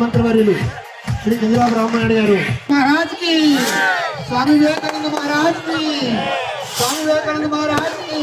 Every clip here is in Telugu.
మంత్రవర్యులు శ్రీ చంద్రబాబు రామారాయుడు గారు. మహారాజ్కి. స్వామి వివేకానంద మహారాజ్కి. స్వామి వివేకానంద మహారాజ్కి.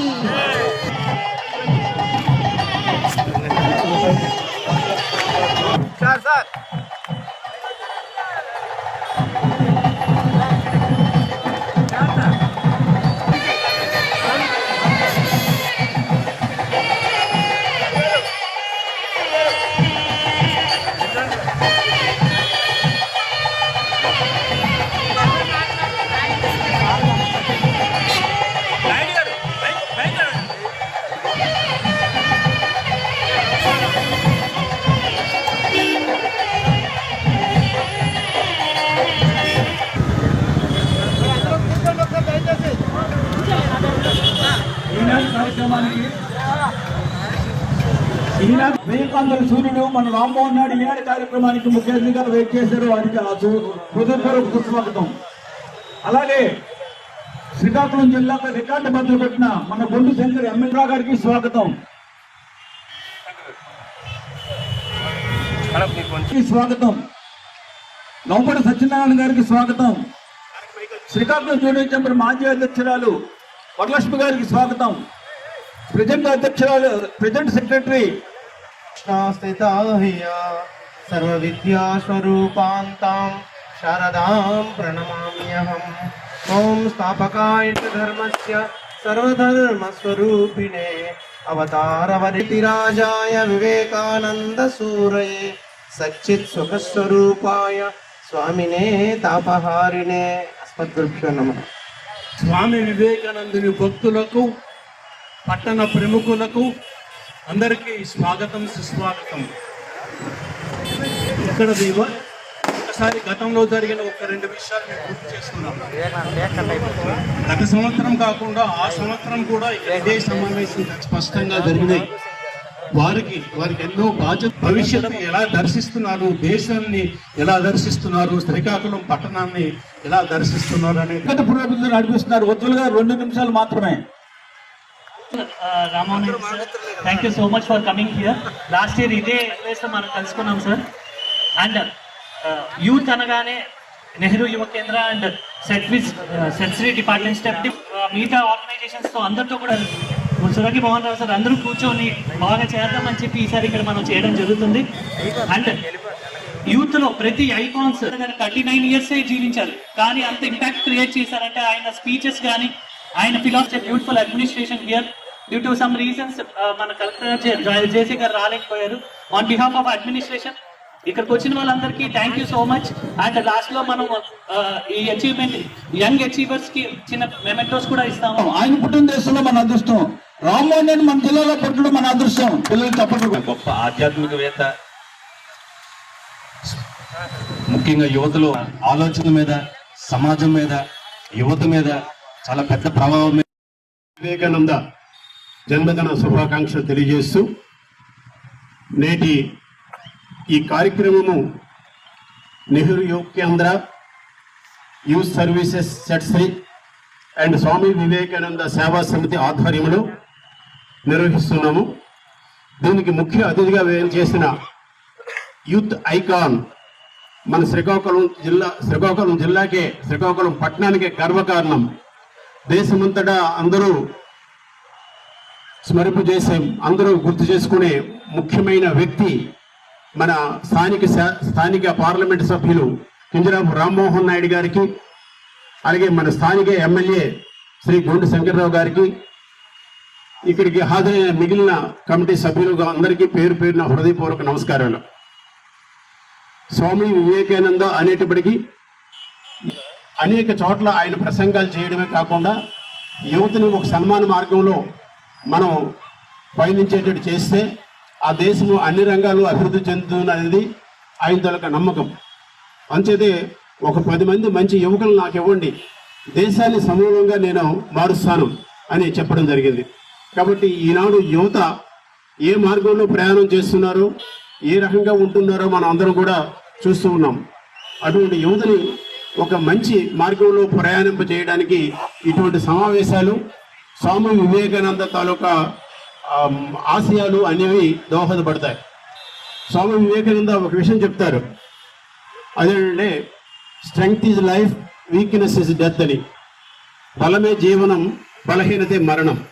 ఈనాడు వివేకానంద సూర్యుడు మన రామ్మోహన్ నాయుడు ఈనాడు కార్యక్రమానికి ముఖ్య అతిథిగా వెయిట్ చేశారు. వారికి హృదయపూర్వక స్వాగతం అలాగే శ్రీకాకుళం జిల్లాలో రికార్డు బదులు పెట్టిన మన బొండు శంకర్ ఎమ్మెల్యే గారికి స్వాగతం. స్వాగతం. నౌపడి సత్యనారాయణ గారికి స్వాగతం. శ్రీకాకుళం జూనియర్ చెంబర్ మాజీ అధ్యక్షురాలు వరలక్ష్మి గారికి స్వాగతం. ప్రజెంట్ అధ్యక్షురాలు ప్రజెంట్ సెక్రటరీ. సర్వ విద్యా స్వరూపాంతాం శారదాం ప్రణమామ్యహం. ఓం స్థాపకాయ ధర్మస్య సర్వధర్మ స్వరూపిణే అవతారవరితిరాజాయ వివేకానంద సూరయే సచ్చిత్ సుఖ స్వరూపాయ స్వామినే తాపహారిణే. అస్మద్గురుభ్యో నమః. స్వామి వివేకానందుని భక్తులకు పట్టణ ప్రముఖులకు అందరికీ స్వాగతం సుస్వాగతం. ఇక్కడ దేవ ఒకసారి గతంలో జరిగిన ఒక రెండు విషయాలు మేము గుర్తు చేసుకున్నాం గత సంవత్సరం కాకుండా ఆ సంవత్సరం కూడా ఇదే సమావేశం స్పష్టంగా జరిగినాయి. వారికి వారికి ఎన్నో బాధ్యత భవిష్యత్తు ఎలా దర్శిస్తున్నారు దేశాన్ని ఎలా దర్శిస్తున్నారు శ్రీకాకుళం పట్టణాన్ని ఎలా దర్శిస్తున్నారు అనేది గత పురోగతులు నడిపిస్తున్నారు వద్దులుగా రెండు నిమిషాలు మాత్రమే. Ramanand sir thank you so much for coming here last year ఇదే ప్లేస్ మనం కలుసుకున్నాం సార్ అండ్ యూత్ అనగానే నెహ్రూ యువ కేంద్ర అండ్ సెట్విస్ సెన్సరీ డిపార్ట్మెంట్ స్టెప్ మిగతా ఆర్గనైజేషన్స్తో అందరితో కూడా సురగి మోహన్ రావు సార్ అందరూ కూర్చొని బాగా చేద్దామని చెప్పి ఈసారి ఇక్కడ మనం చేయడం జరుగుతుంది. అండ్ యూత్లో ప్రతి ఐకాన్స్ థర్టీ నైన్ ఇయర్స్ జీవించారు. కానీ అంత ఇంపాక్ట్ క్రియేట్ చేశారంటే ఆయన స్పీచెస్ కానీ ఆయన philosophy beautiful administration here due to some reasons మన కలెక్టర్ జేసీ గారు రాలేకపోయారు. ఆన్ బిహాఫ్ ఆఫ్ అడ్మినిస్ట్రేషన్ ఇక్కడికి వచ్చిన వాళ్ళందరికీ thank you so much and లాస్ట్లో మనం uh, ఈ అచీవ్మెంట్ యంగ్ అచీవర్స్కి చిన్న మెమెంటోస్ కూడా ఇస్తాము. ఆయన పుట్టిన దేశంలో మన అదృష్టం. రామ్మోహన్ మన జిల్లాలో పుట్టడం మన అదృష్టం. పిల్లలు తప్పదు గొప్ప ఆధ్యాత్మికవేత్త. ముఖ్యంగా యువతలో ఆలోచన మీద సమాజం మీద యువత మీద చాలా పెద్ద ప్రభావం వివేకానంద జన్మదిన శుభాకాంక్షలు తెలియజేస్తూ నేటి ఈ కార్యక్రమము Nehru Yuva Kendra youth services SETSRI and Swami Vivekananda Seva Samiti ఆధ్వర్యంలో నిర్వహిస్తున్నాము. దీనికి ముఖ్య అతిథిగా వ్యయం చేసిన యూత్ ఐకాన్ మన శ్రీకాకుళం జిల్లా శ్రీకాకుళం జిల్లాకే శ్రీకాకుళం పట్టణానికే గర్వకారణం. దేశమంతటా అందరూ స్మరింపు చేసే అందరూ గుర్తు చేసుకునే ముఖ్యమైన వ్యక్తి మన స్థానిక శా- స్థానిక పార్లమెంట్ సభ్యులు కింజరాపు రామ్మోహన్ నాయుడు గారికి అలాగే మన స్థానిక ఎమ్మెల్యే శ్రీ గొండు శంకర్రావు గారికి ఇక్కడికి హాజరైన మిగిలిన కమిటీ సభ్యులు అందరికీ పేరు పేరున హృదయపూర్వక నమస్కారాలు. స్వామి వివేకానంద అనేటప్పటికీ అనేక చోట్ల ఆయన ప్రసంగాలు చేయడమే కాకుండా యువతని ఒక సన్మాన మార్గంలో మనం పయనించేటట్టు చేస్తే ఆ దేశము అన్ని రంగాలు అభివృద్ధి చెందుతున్నది ఆయన తొలక నమ్మకం. అంచేతే ఒక పది మంది మంచి యువకులు నాకు ఇవ్వండి. దేశాన్ని సమూలంగా నేను మారుస్తాను అని చెప్పడం జరిగింది. కాబట్టి ఈనాడు యువత ఏ మార్గంలో ప్రయాణం చేస్తున్నారో ఏ రకంగా ఉంటున్నారో మనం అందరం కూడా చూస్తూ ఉన్నాం. అటువంటి యువతని ఒక మంచి మార్గంలో ప్రయాణింప చేయడానికి ఇటువంటి సమావేశాలు స్వామి వివేకానంద తాలూకా ఆశయాలు అనేవి దోహదపడతాయి. స్వామి వివేకానంద ఒక విషయం చెప్తారు. అదేంటంటే strength is life weakness is death అని. బలమే జీవనం బలహీనతే మరణం.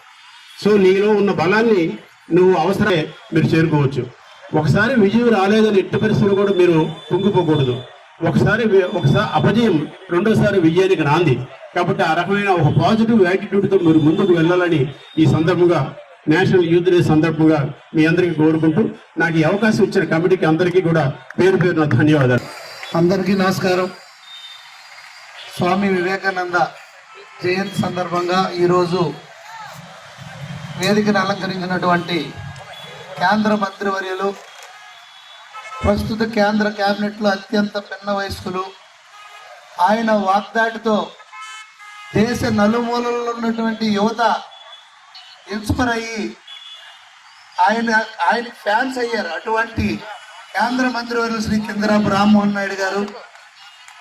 సో నీలో ఉన్న బలాన్ని నువ్వు అవసరమే మీరు చేరుకోవచ్చు. ఒకసారి విజయం రాలేదని ఎట్టి పరిస్థితులు కూడా మీరు కుంగిపోకూడదు. ఒకసారి ఒకసారి అపజయం రెండోసారి విజయానికి నాంది. కాబట్టి ఆ రకమైన ఒక పాజిటివ్ యాటిట్యూడ్తో మీరు ముందుకు వెళ్ళాలని ఈ సందర్భంగా నేషనల్ యూత్ డే సందర్భంగా మీ అందరికీ కోరుకుంటూ నాకు ఈ అవకాశం ఇచ్చిన కమిటీకి అందరికీ కూడా పేరు పేరున ధన్యవాదాలు. అందరికీ నమస్కారం. స్వామి వివేకానంద జయంతి సందర్భంగా ఈరోజు వేదికను అలంకరించినటువంటి కేంద్ర మంత్రివర్యులు ప్రస్తుత కేంద్ర క్యాబినెట్లో అత్యంత పిన్న వయస్కులు. ఆయన వాగ్దాటితో దేశ నలుమూలల్లో ఉన్నటువంటి యువత ఇన్స్పైర్ అయ్యి ఆయన ఆయన ఫ్యాన్స్ అయ్యారు. అటువంటి కేంద్ర మంత్రివర్యులు శ్రీ చంద్రబాబు రామ్మోహన్ నాయుడు గారు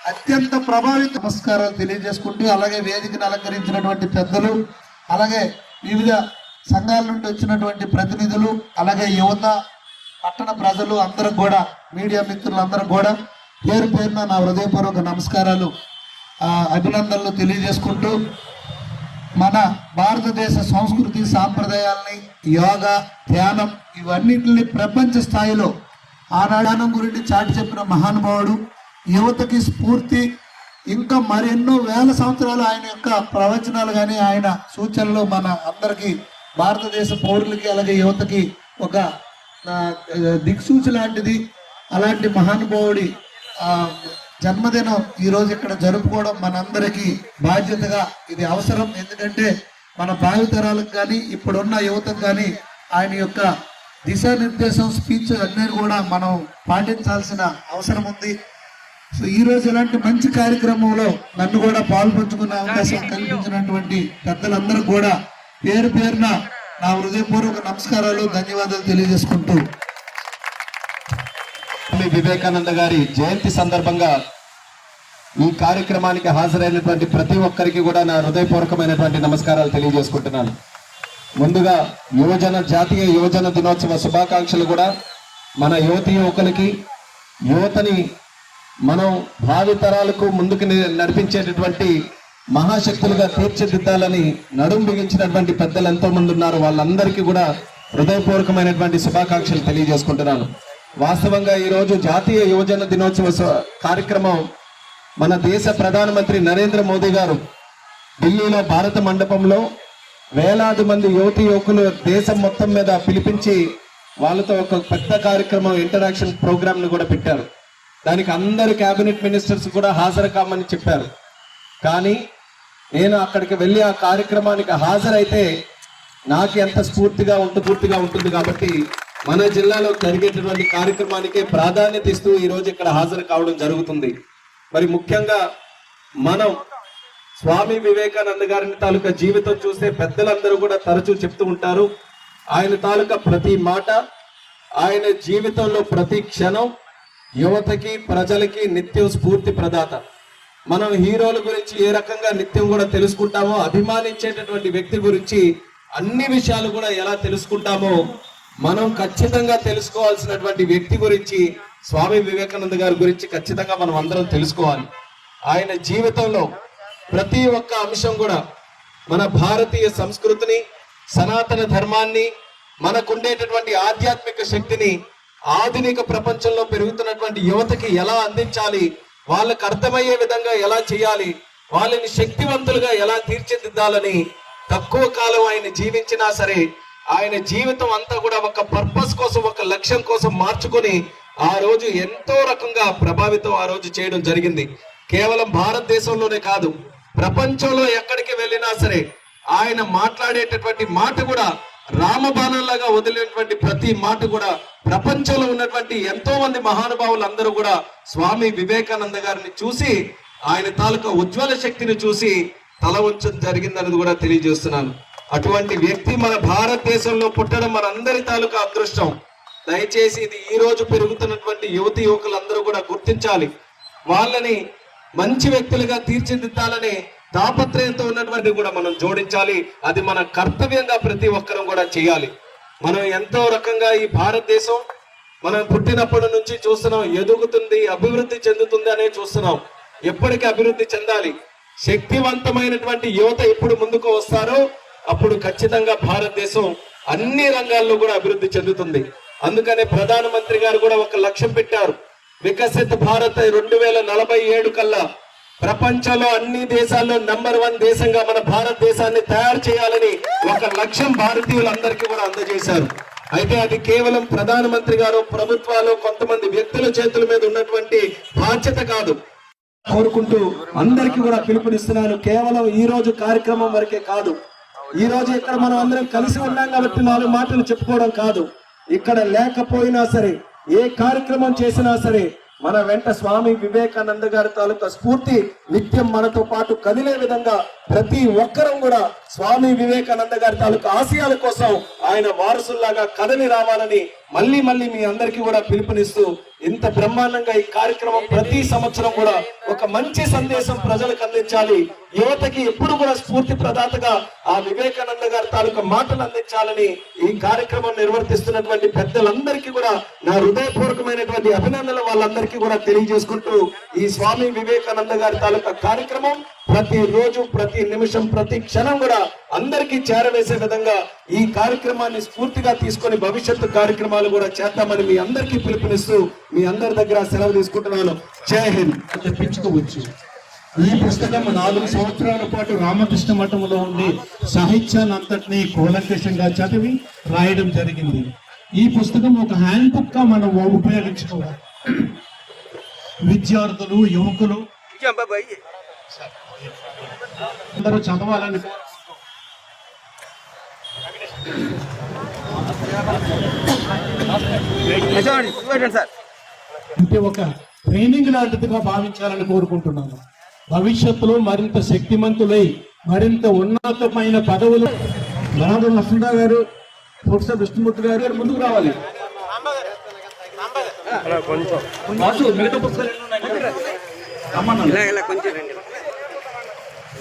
అత్యంత ప్రభావిత నమస్కారాలు తెలియజేసుకుంటూ అలాగే వేదికను అలంకరించినటువంటి పెద్దలు అలాగే వివిధ సంఘాల నుండి వచ్చినటువంటి ప్రతినిధులు అలాగే యువత పట్టణ ప్రజలు అందరూ కూడా మీడియా మిత్రులందరూ కూడా పేరు పేరున నా హృదయపూర్వక నమస్కారాలు అభినందనలు తెలియజేసుకుంటూ మన భారతదేశ సంస్కృతి సాంప్రదాయాల్ని యోగా ధ్యానం ఇవన్నిటిని ప్రపంచ స్థాయిలో ఆనాడానం గురించి చాటి చెప్పిన మహానుభావుడు యువతకి స్ఫూర్తి ఇంకా మరెన్నో వేల సంవత్సరాలు ఆయన యొక్క ప్రవచనాలు కానీ ఆయన సూచనలు మన అందరికీ భారతదేశ పౌరులకి అలాగే యువతకి ఒక దిక్సూచి లాంటిది అలాంటి మహానుభావుడి ఆ, జన్మదినం ఈ రోజు ఇక్కడ జరుపుకోవడం మనందరికీ బాధ్యతగా ఇది అవసరం. ఎందుకంటే మన భావితరాలకు కానీ ఇప్పుడున్న యువతకు కానీ ఆయన యొక్క దిశానిర్దేశం స్పీచ్ అన్నీ కూడా మనం పాటించాల్సిన అవసరం ఉంది. సో ఈ రోజు ఇలాంటి మంచి కార్యక్రమంలో నన్ను కూడా పాల్పంచుకునే అవకాశం కల్పించినటువంటి పెద్దలందరూ కూడా పేరు పేరున నా హృదయపూర్వక నమస్కారాలు ధన్యవాదాలు తెలియజేసుకుంటూ. స్వామి వివేకానంద గారి జయంతి సందర్భంగా ఈ కార్యక్రమానికి హాజరైనటువంటి ప్రతి ఒక్కరికి కూడా నా హృదయపూర్వకమైనటువంటి నమస్కారాలు తెలియజేసుకుంటున్నాను. ముందుగా యువజన జాతీయ యువజన దినోత్సవ శుభాకాంక్షలు కూడా మన యువతి యువకులకి యువతని మనం భావితరాలకు ముందుకు నడిపించేటటువంటి మహాశక్తులుగా తీర్చిదిద్దాలని నడుం బిగించినటువంటి పెద్దలు ఎంతో మంది ఉన్నారు. వాళ్ళందరికీ కూడా హృదయపూర్వకమైనటువంటి శుభాకాంక్షలు తెలియజేసుకుంటున్నాను. వాస్తవంగా ఈరోజు జాతీయ యువజన దినోత్సవ స- కార్యక్రమం మన దేశ ప్రధానమంత్రి నరేంద్ర మోదీ గారు ఢిల్లీలో భారత మండపంలో వేలాది మంది యువతి యువకులు దేశం మొత్తం మీద పిలిపించి వాళ్ళతో ఒక పెద్ద కార్యక్రమం ఇంటరాక్షన్ ప్రోగ్రామ్ను కూడా పెట్టారు. దానికి అందరు క్యాబినెట్ మినిస్టర్స్ కూడా హాజరు కామని చెప్పారు. కానీ నేను అక్కడికి వెళ్ళి ఆ కార్యక్రమానికి హాజరైతే నాకు ఎంత స్ఫూర్తిగా ఉంటు పూర్తిగా ఉంటుంది కాబట్టి మన జిల్లాలో జరిగేటటువంటి కార్యక్రమానికే ప్రాధాన్యత ఇస్తూ ఈరోజు ఇక్కడ హాజరు కావడం జరుగుతుంది. మరి ముఖ్యంగా మనం స్వామి వివేకానంద గారిని తాలూకా జీవితం చూస్తే పెద్దలందరూ కూడా తరచూ చెప్తూ ఉంటారు. ఆయన తాలూకా ప్రతి మాట ఆయన జీవితంలో ప్రతి క్షణం యువతకి ప్రజలకి నిత్యం స్ఫూర్తి ప్రదాత. మనం హీరోల గురించి ఏ రకంగా నిత్యం కూడా తెలుసుకుంటామో అభిమానించేటటువంటి వ్యక్తి గురించి అన్ని విషయాలు కూడా ఎలా తెలుసుకుంటామో మనం ఖచ్చితంగా తెలుసుకోవాల్సినటువంటి వ్యక్తి గురించి స్వామి వివేకానంద గారి గురించి ఖచ్చితంగా మనం అందరం తెలుసుకోవాలి. ఆయన జీవితంలో ప్రతి ఒక్క అంశం కూడా మన భారతీయ సంస్కృతిని సనాతన ధర్మాన్ని మనకుండేటటువంటి ఆధ్యాత్మిక శక్తిని ఆధునిక ప్రపంచంలో పెరుగుతున్నటువంటి యువతకి ఎలా అందించాలి వాళ్ళకు అర్థమయ్యే విధంగా ఎలా చేయాలి వాళ్ళని శక్తివంతులుగా ఎలా తీర్చిదిద్దాలని తక్కువ కాలం ఆయన జీవించినా సరే ఆయన జీవితం అంతా కూడా ఒక పర్పస్ కోసం ఒక లక్ష్యం కోసం మార్చుకొని ఆ రోజు ఎంతో రకంగా ప్రభావితం ఆ రోజు చేయడం జరిగింది. కేవలం భారతదేశంలోనే కాదు ప్రపంచంలో ఎక్కడికి వెళ్ళినా సరే ఆయన మాట్లాడేటటువంటి మాట కూడా రామబాణంలాగా వదిలినటువంటి ప్రతి మాట కూడా ప్రపంచంలో ఉన్నటువంటి ఎంతో మంది మహానుభావులు అందరూ కూడా స్వామి వివేకానంద గారిని చూసి ఆయన తాలూకా ఉజ్వల శక్తిని చూసి తల ఉంచడం జరిగిందన్నది కూడా తెలియజేస్తున్నాను. అటువంటి వ్యక్తి మన భారతదేశంలో పుట్టడం మనందరి తాలూకా అదృష్టం. దయచేసి ఇది ఈ రోజు పెరుగుతున్నటువంటి యువతి యువకులందరూ కూడా గుర్తించాలి. వాళ్ళని మంచి వ్యక్తులుగా తీర్చిదిద్దాలని తాపత్రయంతో ఉన్నటువంటి కూడా మనం జోడించాలి. అది మన కర్తవ్యంగా ప్రతి ఒక్కరం కూడా చేయాలి. మనం ఎంతో రకంగా ఈ భారతదేశం మనం పుట్టినప్పటి నుంచి చూస్తున్నాం. ఎదుగుతుంది అభివృద్ధి చెందుతుంది అనే చూస్తున్నాం. ఎప్పటికీ అభివృద్ధి చెందాలి. శక్తివంతమైనటువంటి యువత ఎప్పుడు ముందుకు వస్తారో అప్పుడు ఖచ్చితంగా భారతదేశం అన్ని రంగాల్లో కూడా అభివృద్ధి చెందుతుంది. అందుకనే ప్రధానమంత్రి గారు కూడా ఒక లక్ష్యం పెట్టారు. వికసిత భారత్ రెండు వేల నలభై ఏడు కల్లా ప్రపంచంలో అన్ని దేశాల్లో నంబర్ వన్ దేశంగా మన భారతదేశాన్ని తయారు చేయాలని ఒక లక్ష్యం భారతీయులందరికీ కూడా అందజేశారు. అయితే అది కేవలం ప్రధానమంత్రి గారు ప్రభుత్వాలు కొంతమంది వ్యక్తుల చేతుల మీద ఉన్నటువంటి బాధ్యత కాదు. కోరుకుంటూ అందరికీ కూడా పిలుపునిస్తున్నాను. కేవలం ఈ రోజు కార్యక్రమం వరకే కాదు. ఈ రోజు ఇక్కడ మనం అందరం కలిసి ఉన్నాం కాబట్టి నాలుగు మాటలు చెప్పుకోవడం కాదు. ఇక్కడ లేకపోయినా సరే ఏ కార్యక్రమం చేసినా సరే మన వెంట స్వామి వివేకానంద గారి తాలూకా స్ఫూర్తి నిత్యం మనతో పాటు కదిలే విధంగా ప్రతి ఒక్కరం కూడా స్వామి వివేకానంద గారి తాలూకా ఆశయాల కోసం ఆయన వారసుల్లాగా కదలి రావాలని మళ్ళీ మళ్ళీ మీ అందరికీ కూడా పిలుపునిస్తూ ఇంత బ్రహ్మాండంగా ఈ కార్యక్రమం ప్రతి సంవత్సరం కూడా ఒక మంచి సందేశం ప్రజలకు అందించాలి. యువతకి ఎప్పుడు కూడా స్ఫూర్తి ప్రదాతగా ఆ వివేకానంద గారి తాలూకా మాటలు అందించాలని ఈ కార్యక్రమం నిర్వర్తిస్తున్నటువంటి పెద్దలందరికీ కూడా నా హృదయపూర్వకమైనటువంటి అభినందనలు వాళ్ళందరికీ కూడా తెలియజేసుకుంటూ ఈ స్వామి వివేకానంద గారి తాలూకా కార్యక్రమం ప్రతి రోజు ప్రతి నిమిషం ప్రతి క్షణం కూడా అందరికీ చేరవేసే విధంగా ఈ కార్యక్రమాన్ని స్ఫూర్తిగా తీసుకొని భవిష్యత్తు కార్యక్రమాలు కూడా చేద్దామని మీ అందరికీ పిలుపునిస్తూ మీ అందరి దగ్గర సెలవు తీసుకుంటున్నాను. జై హింద్. తెప్పించుకోవచ్చు ఈ పుస్తకం నాలుగు సంవత్సరాల పాటు రామకృష్ణ మఠంలో ఉండి సాహిత్యాన్ని అంతటినీ కూలంకషంగా చదివి రాయడం జరిగింది. ఈ పుస్తకం ఒక హ్యాండ్ బుక్గా మనం ఉపయోగించుకోవాలి. విద్యార్థులు యువకులు. అందరూ చదవాలని అంటే ఒక ట్రైనింగ్ లాంటిదిగా భావించాలని కోరుకుంటున్నాను. భవిష్యత్తులో మరింత శక్తిమంతులై మరింత ఉన్నతమైన పదవులు. నాడు వసుంధ గారు ప్రొఫెసర్ విష్ణుమూర్తి గారు గారు ముందుకు రావాలి. మిగతా పుస్తకాలు ఎన్ని ఉన్నాయి? రమ్మన్నాను. నీ చేతిలో ఆరు ఏడు రూపాయలు పడుతుంది. అనురాధా?